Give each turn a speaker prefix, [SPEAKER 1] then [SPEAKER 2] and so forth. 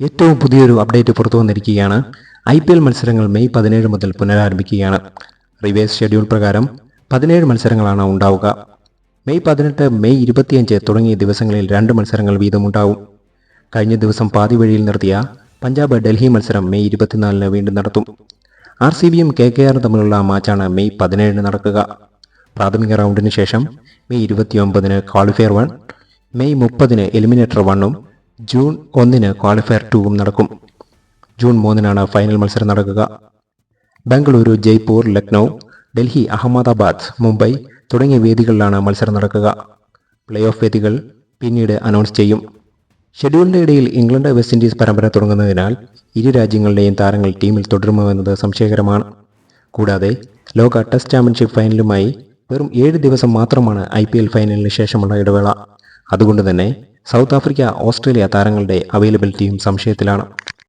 [SPEAKER 1] ഏറ്റവും പുതിയൊരു അപ്ഡേറ്റ് പുറത്തു വന്നിരിക്കുകയാണ്. ഐ പി എൽ മത്സരങ്ങൾ മെയ് പതിനേഴ് മുതൽ പുനരാരംഭിക്കുകയാണ്. റിവേഴ്സ് ഷെഡ്യൂൾ പ്രകാരം പതിനേഴ് മത്സരങ്ങളാണ് ഉണ്ടാവുക. മെയ് പതിനെട്ട് മെയ് ഇരുപത്തിയഞ്ച് തുടങ്ങിയ ദിവസങ്ങളിൽ രണ്ട് മത്സരങ്ങൾ വീതമുണ്ടാവും. കഴിഞ്ഞ ദിവസം പാതി വഴിയിൽ നിർത്തിയ പഞ്ചാബ് ഡൽഹി മത്സരം മെയ് ഇരുപത്തിനാലിന് വീണ്ടും നടത്തും. ആർ സി ബിയും കെ കെ ആറും തമ്മിലുള്ള മാച്ചാണ് മെയ് പതിനേഴിന് നടക്കുക. പ്രാഥമിക റൗണ്ടിന് ശേഷം മെയ് ഇരുപത്തിയൊമ്പതിന് ക്വാളിഫയർ വൺ മെയ് മുപ്പതിന് എലിമിനേറ്റർ വണ്ണും ജൂൺ ഒന്നിന് ക്വാളിഫയർ ടൂവും നടക്കും. ജൂൺ മൂന്നിനാണ് ഫൈനൽ മത്സരം നടക്കുക. ബംഗളൂരു ജയ്പൂർ ലക്നൗ ഡൽഹി അഹമ്മദാബാദ് മുംബൈ തുടങ്ങിയ വേദികളിലാണ് മത്സരം നടക്കുക. പ്ലേ ഓഫ് വേദികൾ പിന്നീട് അനൗൺസ് ചെയ്യും. ഷെഡ്യൂളിന്റെ ഇടയിൽ ഇംഗ്ലണ്ട് വെസ്റ്റ് ഇൻഡീസ് പരമ്പര തുടങ്ങുന്നതിനാൽ ഇരു രാജ്യങ്ങളുടെയും താരങ്ങൾ ടീമിൽ തുടരുമോ എന്നത് സംശയകരമാണ്. കൂടാതെ ലോക ടെസ്റ്റ് ചാമ്പ്യൻഷിപ്പ് ഫൈനലുമായി വെറും ഏഴ് ദിവസം മാത്രമാണ് ഐ ഫൈനലിന് ശേഷമുള്ള ഇടവേള. അതുകൊണ്ട് തന്നെ സൗത്ത് ആഫ്രിക്ക ഓസ്ട്രേലിയ താരങ്ങളുടെ അവൈലബിലിറ്റിയും സംശയത്തിലാണ്.